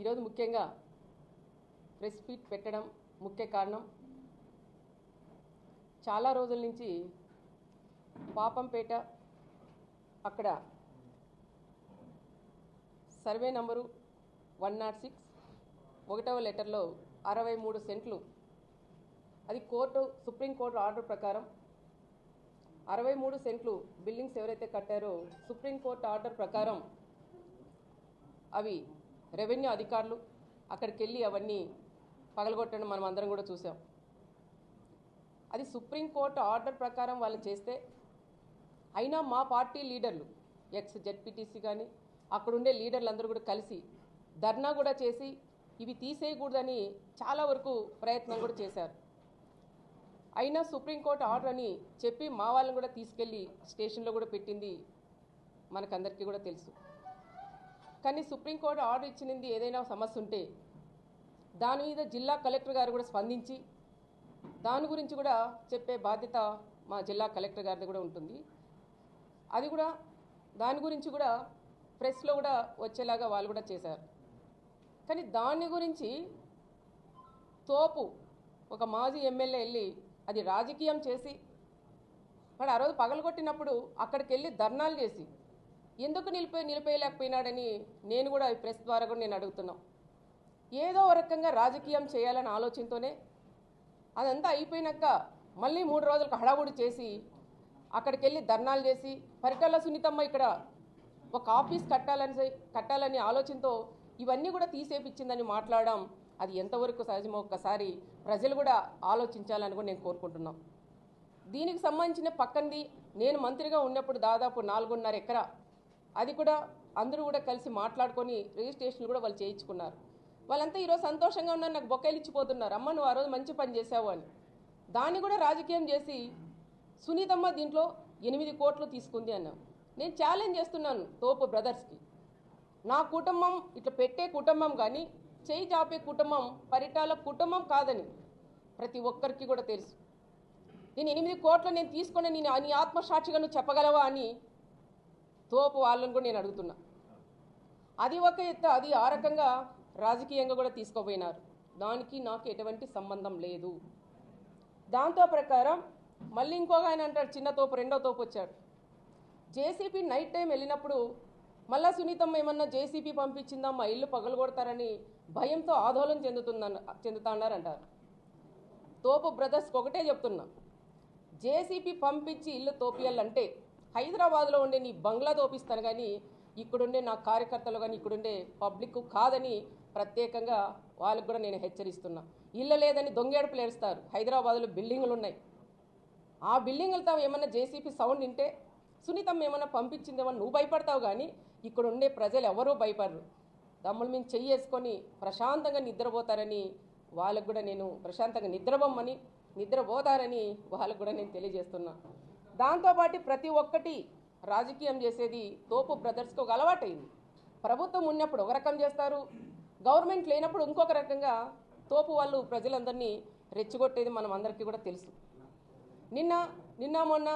ఈరోజు ముఖ్యంగా press meet పెట్టడం ముఖ్య కారణం. చాలా రోజుల నుంచి పాపంపేట అక్కడ survey number one nought six ఒకటవ లెటర్లో అరవై మూడు సెంట్లు. అది కోర్టు సుప్రీంకోర్టు ఆర్డర్ ప్రకారం అరవై మూడు సెంట్లు బిల్డింగ్స్ ఎవరైతే కట్టారో సుప్రీంకోర్టు ఆర్డర్ ప్రకారం అవి రెవెన్యూ అధికారులు అక్కడికి వెళ్ళి అవన్నీ పగలగొట్టడం మనం అందరం కూడా చూసాం. అది సుప్రీంకోర్టు ఆర్డర్ ప్రకారం వాళ్ళు చేస్తే అయినా మా పార్టీ లీడర్లు ఎక్స్ జెడ్పీటీసీ కానీ అక్కడుండే లీడర్లు అందరూ కూడా కలిసి ధర్నా కూడా చేసి ఇవి తీసేయకూడదని చాలా వరకు ప్రయత్నం కూడా చేశారు. అయినా సుప్రీంకోర్టు ఆర్డర్ అని చెప్పి మా వాళ్ళని కూడా తీసుకెళ్ళి స్టేషన్లో కూడా పెట్టింది మనకందరికీ కూడా తెలుసు. కానీ సుప్రీంకోర్టు ఆర్డర్ ఇచ్చినది ఏదైనా సమస్య ఉంటే దాని మీద జిల్లా కలెక్టర్ గారు కూడా స్పందించి దాని గురించి కూడా చెప్పే బాధ్యత మా జిల్లా కలెక్టర్ గారిది కూడా ఉంటుంది. అది కూడా దాని గురించి కూడా ప్రెస్లో కూడా వచ్చేలాగా వాళ్ళు కూడా చేశారు. కానీ దాని గురించి తోపు ఒక మాజీ ఎమ్మెల్యే వెళ్ళి అది రాజకీయం చేసి వాడు ఆ రోజు పగలగొట్టినప్పుడు అక్కడికి వెళ్ళి ధర్నాలు చేసి ఎందుకు నిలిపే నిలిపేయలేకపోయినాడని నేను కూడా ఈ ప్రెస్ ద్వారా కూడా నేను అడుగుతున్నాం. ఏదో ఒక రకంగా రాజకీయం చేయాలనే ఆలోచనతోనే అదంతా అయిపోయినాక మళ్ళీ మూడు రోజులకు హడావుడి చేసి అక్కడికి వెళ్ళి ధర్నాలు చేసి పరిటాల సునీతమ్మ ఇక్కడ ఒక ఆఫీస్ కట్టాలని కట్టాలని ఆలోచనతో ఇవన్నీ కూడా తీసేపిచ్చిందని మాట్లాడడం అది ఎంతవరకు సహజమో ఒక్కసారి ప్రజలు కూడా ఆలోచించాలని కూడా నేను కోరుకుంటున్నాం. దీనికి సంబంధించిన పక్కంది నేను మంత్రిగా ఉన్నప్పుడు దాదాపు నాలుగున్నర ఎకరా అది కూడా అందరూ కూడా కలిసి మాట్లాడుకొని రిజిస్ట్రేషన్లు కూడా వాళ్ళు చేయించుకున్నారు. వాళ్ళంతా ఈరోజు సంతోషంగా ఉన్నారు నాకు బొక్కలు ఇచ్చిపోతున్నారు. అమ్మ నువ్వు ఆ రోజు మంచి పని చేసావు అని. దాన్ని కూడా రాజకీయం చేసి సునీతమ్మ దీంట్లో ఎనిమిది కోట్లు తీసుకుంది అన్నాం. నేను ఛాలెంజ్ చేస్తున్నాను తోపు బ్రదర్స్కి. నా కుటుంబం ఇట్లా పెట్టే కుటుంబం కానీ చేయి చాపే కుటుంబం పరిటాల కుటుంబం కాదని ప్రతి ఒక్కరికి కూడా తెలుసు. నేను ఎనిమిది కోట్లు నేను తీసుకొని నేను నీ ఆత్మసాక్షిగా నువ్వు చెప్పగలవా అని తోపు వాళ్ళని కూడా నేను అడుగుతున్నా. అది ఒక ఎత్త అది ఆ రకంగా రాజకీయంగా కూడా తీసుకోపోయినారు. దానికి నాకు ఎటువంటి సంబంధం లేదు. దాంతో ప్రకారం మళ్ళీ ఇంకొక ఆయన అంటాడు చిన్న తోపు రెండో తోపు వచ్చాడు. జేసీపీ నైట్ టైం వెళ్ళినప్పుడు మళ్ళా సునీతమ్మ ఏమన్నా జేసీపీ పంపించిందా మా ఇల్లు పగలగొడతారని భయంతో ఆందోళన చెందుతుందన్న చెందుతాన్నారంటారు తోపు బ్రదర్స్కి ఒకటే చెప్తున్నా. జేసీపీ పంపించి ఇల్లు తోపియాలంటే హైదరాబాద్లో ఉండే నీ బంగ్లా తోపిస్తాను కానీ ఇక్కడుండే నా కార్యకర్తలు కానీ ఇక్కడుండే పబ్లిక్ కాదని ప్రత్యేకంగా వాళ్ళకు కూడా నేను హెచ్చరిస్తున్నా. ఇల్లు లేదని దొంగేడుపులు ఏడుస్తారు. హైదరాబాద్లో బిల్డింగులు ఉన్నాయి. ఆ బిల్డింగులతో ఏమన్నా జేసీపీ సౌండ్ వింటే సునీతమ్మ ఏమన్నా పంపించిందేమో నువ్వు భయపడతావు కానీ ఇక్కడ ఉండే ప్రజలు ఎవరూ భయపడరు. దమ్ముల మీద చెయ్యేసుకొని ప్రశాంతంగా నిద్రపోతారని వాళ్ళకు కూడా నేను ప్రశాంతంగా నిద్రపోమ్మని నిద్రపోతారని వాళ్ళకు కూడా నేను తెలియజేస్తున్నా. దాంతోపాటు ప్రతి ఒక్కటి రాజకీయం చేసేది తోపు బ్రదర్స్కి ఒక అలవాటైంది ప్రభుత్వం ఉన్నప్పుడు ఒక రకం చేస్తారు గవర్నమెంట్ లేనప్పుడు ఇంకొక రకంగా తోపు వాళ్ళు ప్రజలందరినీ రెచ్చగొట్టేది మనం అందరికీ కూడా తెలుసు. నిన్న నిన్న మొన్న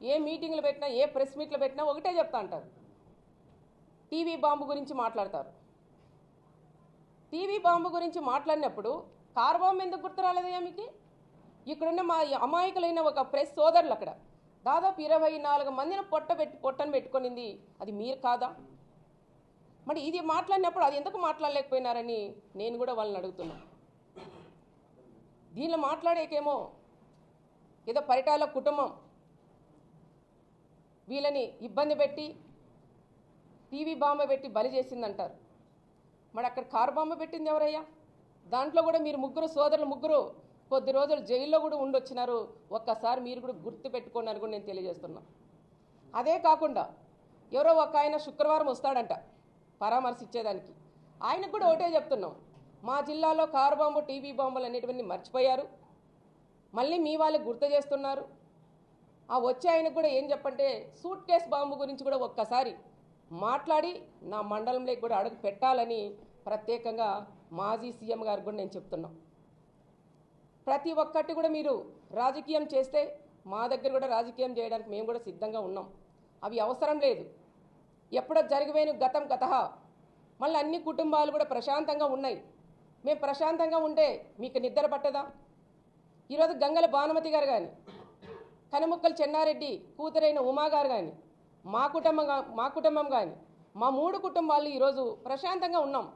ఏ మీటింగ్లు పెట్టినా ఏ ప్రెస్ మీట్లు పెట్టినా ఒకటే చెప్తా అంటారు. టీవీ బాంబు గురించి మాట్లాడతారు. టీవీ బాంబు గురించి మాట్లాడినప్పుడు కార్ బాంబు ఎందుకు గుర్తు రాలేదయ్యా మీకు? ఇక్కడున్న మా అమాయకులైన ఒక ప్రెస్ సోదరులు అక్కడ. దాదాపు ఇరవై నాలుగు మందిని పొట్ట పెట్టి పొట్టను పెట్టుకునింది. అది మీరు కాదా? మరి ఇది మాట్లాడినప్పుడు అది ఎందుకు మాట్లాడలేకపోయినారని నేను కూడా వాళ్ళని అడుగుతున్నా. దీనిలో మాట్లాడేకేమో ఏదో పరిటాల కుటుంబం వీళ్ళని ఇబ్బంది పెట్టి టీవీ బాంబ పెట్టి బలి చేసిందంటారు. మరి అక్కడ కారు బాంబ పెట్టింది ఎవరయ్యా? దాంట్లో కూడా మీరు ముగ్గురు సోదరులు ముగ్గురు కొద్ది రోజులు జైల్లో కూడా ఉండొచ్చినారు. ఒక్కసారి మీరు కూడా గుర్తు పెట్టుకోండి అని కూడా నేను తెలియజేస్తున్నా. అదే కాకుండా ఎవరో ఒక ఆయన శుక్రవారం వస్తాడంట పరామర్శించేదానికి. ఆయనకు కూడా ఒకటే చెప్తున్నాం. మా జిల్లాలో కారు బాంబు టీవీ బాంబులు అనేటివన్నీ మర్చిపోయారు. మళ్ళీ మీ వాళ్ళకి గుర్తు చేస్తున్నారు. ఆ వచ్చే ఆయనకు కూడా ఏం చెప్పంటే సూట్ కేస్ బాంబు గురించి కూడా ఒక్కసారి మాట్లాడి నా మండలంలోకి కూడా అడుగు పెట్టాలని ప్రత్యేకంగా మాజీ సీఎం గారు కూడా నేను చెప్తున్నాను ప్రతి ఒక్కటి కూడా మీరు రాజకీయం చేస్తే మా దగ్గర కూడా రాజకీయం చేయడానికి మేము కూడా సిద్ధంగా ఉన్నాం. అవి అవసరం లేదు. ఎప్పుడో జరిగిపోయిన గతం గత మళ్ళీ అన్ని కుటుంబాలు కూడా ప్రశాంతంగా ఉన్నాయి. మేము ప్రశాంతంగా ఉంటే మీకు నిద్ర పట్టదా? ఈరోజు గంగల భానుమతి గారు కానీ కనుముక్కల చెన్నారెడ్డి కూతురైన ఉమా గారు కానీ మా కుటుంబం మా కుటుంబం కానీ మా మూడు కుటుంబాలు ఈరోజు ప్రశాంతంగా ఉన్నాం.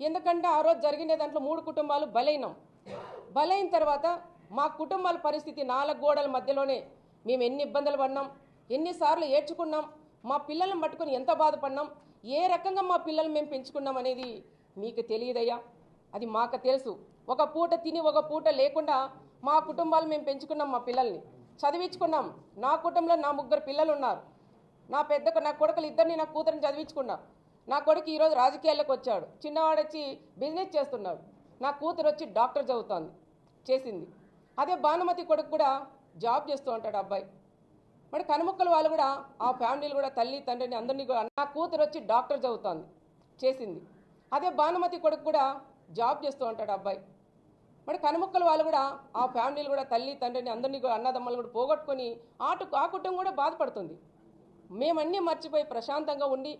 ఎందుకంటే ఆ రోజు జరిగిన దాంట్లో మూడు కుటుంబాలు బలైనాం. బలైన తర్వాత మా కుటుంబాల పరిస్థితి నాలుగు గోడల మధ్యలోనే మేము ఎన్ని ఇబ్బందులు పడినాం ఎన్నిసార్లు ఏడ్చుకున్నాం మా పిల్లలను పట్టుకొని ఎంత బాధపడినాం ఏ రకంగా మా పిల్లల్ని మేము పెంచుకున్నాం అనేది మీకు తెలియదయ్యా. అది మాకు తెలుసు. ఒక పూట తిని ఒక పూట లేకుండా మా కుటుంబాలు మేము పెంచుకున్నాం మా పిల్లల్ని. చదివించుకున్నాం. నా కుటుంబంలో నా ముగ్గురు పిల్లలు ఉన్నారు. నా పెద్ద నా కొడుకులు ఇద్దరిని నా కూతురిని చదివించుకున్నా. నా కొడుకు ఈరోజు రాజకీయాల్లోకి వచ్చాడు. చిన్నవాడు వచ్చి బిజినెస్ చేస్తున్నాడు. నా కూతురు వచ్చి డాక్టర్ చదువుతోంది చేసింది. అదే భానుమతి కొడుకు కూడా జాబ్ చేస్తూ ఉంటాడు అబ్బాయి. మరి కనుముక్కలు వాళ్ళు కూడా ఆ ఫ్యామిలీలు కూడా తల్లి తండ్రిని అందరినీ కూడా నా కూతురు వచ్చి డాక్టర్ చదువుతోంది చేసింది. అదే భానుమతి కొడుకు కూడా జాబ్ చేస్తూ ఉంటాడు అబ్బాయి. మరి కనుముక్కల వాళ్ళు కూడా ఆ ఫ్యామిలీలు కూడా తల్లి తండ్రిని అందరినీ కూడా అన్నదమ్మలు కూడా పోగొట్టుకొని ఆటు ఆ కుటుంబం కూడా బాధపడుతుంది. మేమన్నీ మర్చిపోయి ప్రశాంతంగా ఉండి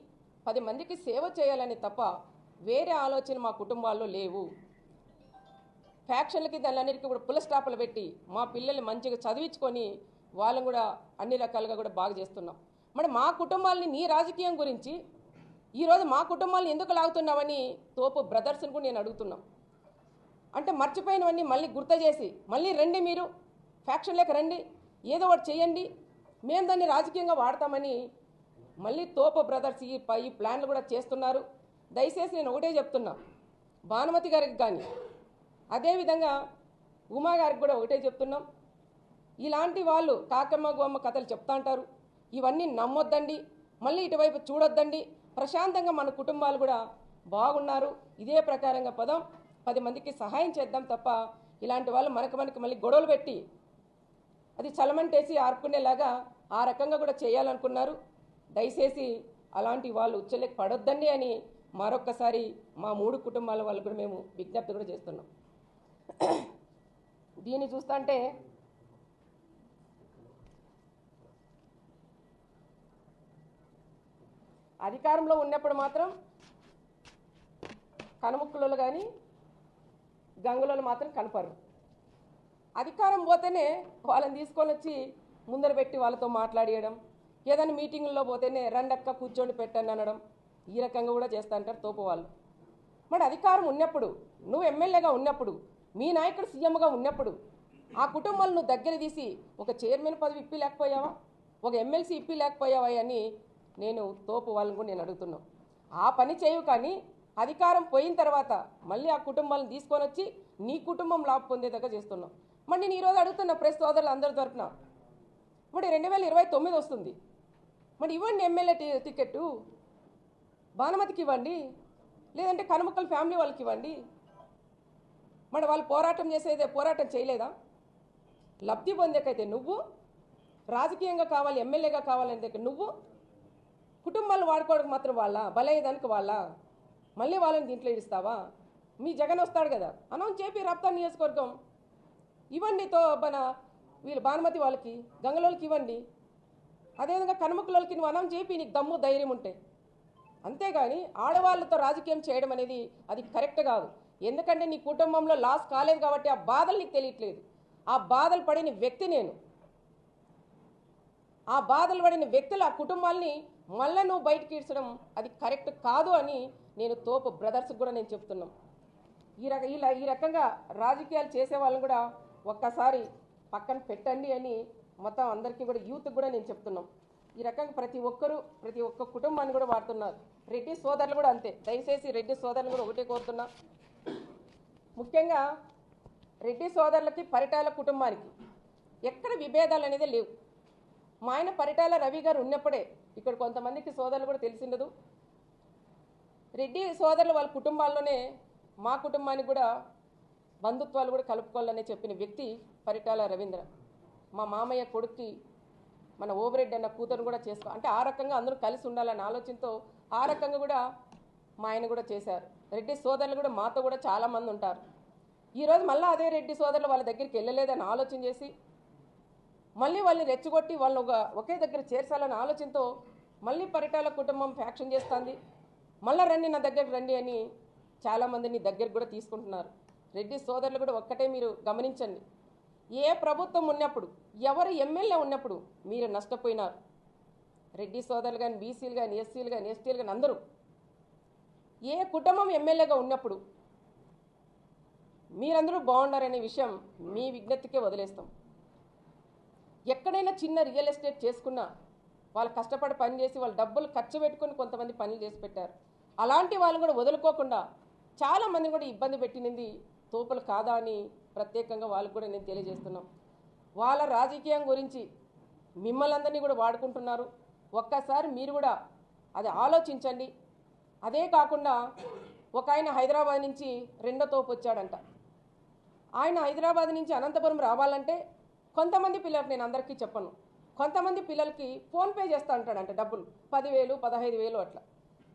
పది మందికి సేవ చేయాలని తప్ప వేరే ఆలోచన మా కుటుంబాల్లో లేవు. ఫ్యాక్షన్లకి దానిలన్నిటికీ కూడా పుల స్టాపులు పెట్టి మా పిల్లల్ని మంచిగా చదివించుకొని వాళ్ళని కూడా అన్ని రకాలుగా కూడా బాగా చేస్తున్నాం. మరి మా కుటుంబాలని నీ రాజకీయం గురించి ఈరోజు మా కుటుంబాలను ఎందుకు లాగుతున్నావని తోపు బ్రదర్స్ని కూడా నేను అడుగుతున్నాం. అంటే మర్చిపోయినవన్నీ మళ్ళీ గుర్తు చేసి మళ్ళీ రండి మీరు ఫ్యాక్షన్లోకి రండి ఏదో ఒకటి చేయండి మేము దాన్ని రాజకీయంగా వాడతామని మళ్ళీ తోపు బ్రదర్స్ ఈ ఈ ప్లాన్లు కూడా చేస్తున్నారు. దయచేసి నేను ఒకటే చెప్తున్నా భానుమతి గారికి కానీ అదేవిధంగా ఉమా గారికి కూడా ఒకటే చెప్తున్నాం. ఇలాంటి వాళ్ళు కాకమ్మ గోమ్మ కథలు చెప్తా అంటారు. ఇవన్నీ నమ్మొద్దండి. మళ్ళీ ఇటువైపు చూడొద్దండి. ప్రశాంతంగా మన కుటుంబాలు కూడా బాగున్నారు. ఇదే ప్రకారంగా పదం. పది మందికి సహాయం చేద్దాం తప్ప ఇలాంటి వాళ్ళు మనకు మనకి మళ్ళీ గొడవలు పెట్టి అది చలమంటేసి ఆర్పుకునేలాగా ఆ రకంగా కూడా చేయాలనుకున్నారు. దయచేసి అలాంటి వాళ్ళు ఉచ్చలేక పడొద్దండి అని మరొక్కసారి మా మూడు కుటుంబాల వాళ్ళు కూడా మేము విజ్ఞప్తి కూడా చేస్తున్నాం. దీన్ని చూస్తుంటే అధికారంలో ఉన్నప్పుడు మాత్రం కనుముక్కులలో కానీ గంగులలో మాత్రం కనపడరు. అధికారం పోతేనే వాళ్ళని తీసుకొని వచ్చి ముందర పెట్టి వాళ్ళతో మాట్లాడేయడం ఏదైనా మీటింగుల్లో పోతేనే రండక్క కూర్చోండి పెట్టండి అనడం ఈ రకంగా కూడా చేస్తా అంటారు తోపు వాళ్ళు మరి అధికారం ఉన్నప్పుడు నువ్వు ఎమ్మెల్యేగా ఉన్నప్పుడు మీ నాయకుడు సీఎంగా ఉన్నప్పుడు ఆ కుటుంబాలను దగ్గర తీసి ఒక చైర్మన్ పదవి ఇప్పి లేకపోయావా? ఒక ఎమ్మెల్సీ ఇప్పి లేకపోయావా అని నేను తోపు వాళ్ళని కూడా నేను అడుగుతున్నాను ఆ పని చేయవు కానీ అధికారం పోయిన తర్వాత మళ్ళీ ఆ కుటుంబాలను తీసుకొని వచ్చి నీ కుటుంబం లాభ పొందేదాకా చేస్తున్నావు మరి నేను ఈరోజు అడుగుతున్నా ప్రెస్ సోదరులు అందరి తరఫున మరి రెండు వేల ఇరవై తొమ్మిది వస్తుంది. మరి ఇవ్వండి ఎమ్మెల్యే టికెట్టు. భానుమతికి ఇవ్వండి లేదంటే కనుమక్కల ఫ్యామిలీ వాళ్ళకి ఇవ్వండి. మరి వాళ్ళు పోరాటం చేసేదే పోరాటం చేయలేదా? లబ్ధి పొందేకైతే నువ్వు రాజకీయంగా కావాలి ఎమ్మెల్యేగా కావాలంటే నువ్వు కుటుంబాలు వాడుకోవడానికి మాత్రం వాళ్ళ? బలయ్యేదానికి వాళ్ళ? మళ్ళీ వాళ్ళని దీంట్లో ఇస్తావా మీ జగన్ వస్తాడు కదా. అనౌన్స్ చేపి రప్తా నియోజకవర్గం. ఇవ్వండి తో మన వీళ్ళు భానుమతి వాళ్ళకి గంగలోళ్ళకి ఇవ్వండి. అదేవిధంగా కనుమకులకి నువ్వు అనౌన్స్ చేపి నీకు దమ్ము ధైర్యం ఉంటే. అంతేగాని ఆడవాళ్ళతో రాజకీయం చేయడం అనేది అది కరెక్ట్ కాదు. ఎందుకంటే నీ కుటుంబంలో లాస్ కాలేదు కాబట్టి ఆ బాధలు నీకు తెలియట్లేదు. ఆ బాధలు పడిన వ్యక్తి నేను. ఆ బాధలు పడిన వ్యక్తులు ఆ కుటుంబాల్ని మళ్ళీ నువ్వు బయటికి ఇడ్చడం అది కరెక్ట్ కాదు అని నేను తోపు బ్రదర్స్కి కూడా నేను చెప్తున్నాం. ఈ రక ఇలా ఈ రకంగా రాజకీయాలు చేసే వాళ్ళని కూడా ఒక్కసారి పక్కన పెట్టండి అని మొత్తం అందరికీ కూడా యూత్కి కూడా నేను చెప్తున్నాం. ఈ రకంగా ప్రతి ఒక్కరూ ప్రతి ఒక్క కుటుంబాన్ని కూడా వాడుతున్నారు. రెడ్డి సోదరులు కూడా అంతే. దయచేసి రెడ్డి సోదరులు కూడా ఒకటే కోరుతున్నా. ముఖ్యంగా రెడ్డి సోదరులకి పరిటాల కుటుంబానికి ఎక్కడ విభేదాలు అనేది లేవు. మా ఆయన పరిటాల రవి గారు ఉన్నప్పుడే ఇక్కడ కొంతమందికి సోదరులు కూడా తెలిసిండదు. రెడ్డి సోదరులు వాళ్ళ కుటుంబాల్లోనే మా కుటుంబానికి కూడా బంధుత్వాలు కూడా కలుపుకోవాలని చెప్పిన వ్యక్తి పరిటాల రవీంద్ర. మా మామయ్య కొడుక్కి మన ఓవరెడ్డి అన్న కూతురు కూడా చేసుకో అంటే ఆ రకంగా అందరూ కలిసి ఉండాలన్న ఆలోచనతో ఆ రకంగా కూడా మా ఆయన కూడా చేశారు. రెడ్డి సోదరులు కూడా మాతో కూడా చాలామంది ఉంటారు. ఈరోజు మళ్ళీ అదే రెడ్డి సోదరులు వాళ్ళ దగ్గరికి వెళ్ళలేదని ఆలోచన చేసి మళ్ళీ వాళ్ళని రెచ్చగొట్టి వాళ్ళు ఒక ఒకే దగ్గర చేర్చాలనే ఆలోచనతో మళ్ళీ పరిటాల కుటుంబం ఫ్యాక్షన్ చేస్తుంది. మళ్ళీ రండి నా దగ్గరకు రండి అని చాలామందిని దగ్గరకు కూడా తీసుకుంటున్నారు. రెడ్డి సోదరులు కూడా ఒక్కటే మీరు గమనించండి. ఏ ప్రభుత్వం ఉన్నప్పుడు ఎవరు ఎమ్మెల్యే ఉన్నప్పుడు మీరు నష్టపోయినారు. రెడ్డి సోదరులు కానీ బీసీలు కానీ ఎస్సీలు కానీ ఎస్టీలు కానీ అందరూ ఏ కుటుంబం ఎమ్మెల్యేగా ఉన్నప్పుడు మీరందరూ బాగున్నారనే విషయం మీ విజ్ఞప్తికే వదిలేస్తాం. ఎక్కడైనా చిన్న రియల్ ఎస్టేట్ చేసుకున్నా వాళ్ళు కష్టపడి పని చేసి వాళ్ళు డబ్బులు ఖర్చు పెట్టుకొని కొంతమంది పనులు చేసి పెట్టారు. అలాంటి వాళ్ళు కూడా వదులుకోకుండా చాలామంది కూడా ఇబ్బంది పెట్టినది తోపులు కాదా అని ప్రత్యేకంగా వాళ్ళకు కూడా నేను తెలియజేస్తున్నాం. వాళ్ళ రాజకీయం గురించి మిమ్మల్ని అందరినీ కూడా వాడుకుంటున్నారు. ఒక్కసారి మీరు కూడా అది ఆలోచించండి. అదే కాకుండా ఒక ఆయన హైదరాబాద్ నుంచి రెండో తోపు వచ్చాడంట. ఆయన హైదరాబాద్ నుంచి అనంతపురం రావాలంటే కొంతమంది పిల్లలకు నేను అందరికీ చెప్పను. కొంతమంది పిల్లలకి ఫోన్పే చేస్తా అంటాడంట డబ్బులు. పదివేలు పదహైదు వేలు అట్లా.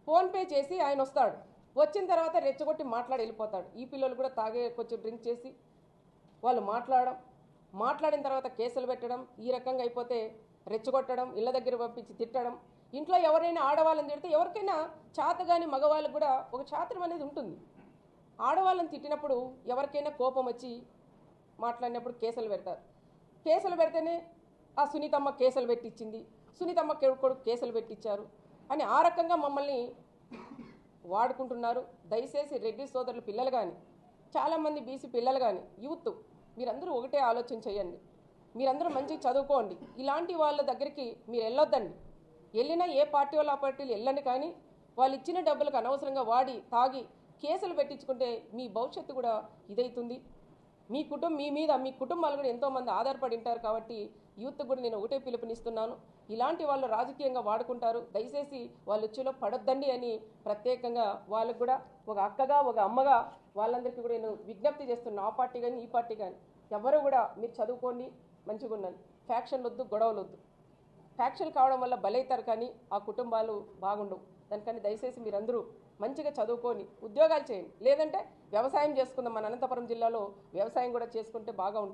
ఫోన్పే చేసి ఆయన వస్తాడు. వచ్చిన తర్వాత రెచ్చగొట్టి మాట్లాడి వెళ్ళిపోతాడు. ఈ పిల్లలు కూడా తాగే కొంచెం డ్రింక్ చేసి వాళ్ళు మాట్లాడడం మాట్లాడిన తర్వాత కేసులు పెట్టడం ఈ రకంగా అయిపోతే రెచ్చగొట్టడం ఇళ్ళ దగ్గర పంపించి తిట్టడం ఇంట్లో ఎవరైనా ఆడవాళ్ళని తిడితే ఎవరికైనా చాతగాని మగవాళ్ళకు కూడా ఒక చాతరం అనేది ఉంటుంది. ఆడవాళ్ళని తిట్టినప్పుడు ఎవరికైనా కోపం వచ్చి మాట్లాడినప్పుడు కేసులు పెడతారు. కేసులు పెడితేనే ఆ సునీతమ్మ కేసులు పెట్టించింది సునీతమ్మ కొడుకు కేసులు పెట్టించారు అని ఆ రకంగా మమ్మల్ని వాడుకుంటున్నారు. దయచేసి రెడ్డి సోదరుల పిల్లలు కానీ చాలామంది బీసీ పిల్లలు కానీ యూత్ మీరందరూ ఒకటే ఆలోచన చేయండి. మీరందరూ మంచిగా చదువుకోండి. ఇలాంటి వాళ్ళ దగ్గరికి మీరు వెళ్ళొద్దండి. వెళ్ళినా ఏ పార్టీ వాళ్ళు ఆ పార్టీలు వెళ్ళండి కానీ వాళ్ళు ఇచ్చిన డబ్బులకు అనవసరంగా వాడి తాగి కేసులు పెట్టించుకుంటే మీ భవిష్యత్తు కూడా ఇదైతుంది. మీ కుటుంబం మీ మీద మీ కుటుంబాలు కూడా ఎంతోమంది ఆధారపడి ఉంటారు కాబట్టి యూత్ కూడా నేను ఒకటే పిలుపునిస్తున్నాను. ఇలాంటి వాళ్ళు రాజకీయంగా వాడుకుంటారు. దయచేసి వాళ్ళు వచ్చేలో పడొద్దండి అని ప్రత్యేకంగా వాళ్ళకు కూడా ఒక అక్కగా ఒక అమ్మగా వాళ్ళందరికీ కూడా నేను విజ్ఞప్తి చేస్తున్నాను ఆ పార్టీ కానీ ఈ పార్టీ కానీ ఎవరు కూడా మీరు చదువుకోండి మంచిగా ఉండండి ఫ్యాక్షన్లు వద్దు గొడవలు వద్దు ఫ్యాక్షన్ కావడం వల్ల బలవుతారు కానీ ఆ కుటుంబాలు బాగుండవు. దానికని దయచేసి మీరందరూ మంచిగా చదువుకొని ఉద్యోగాలు చేయండి. లేదంటే వ్యవసాయం చేసుకుందాం. మన అనంతపురం జిల్లాలో వ్యవసాయం కూడా చేసుకుంటే బాగా ఉంటుంది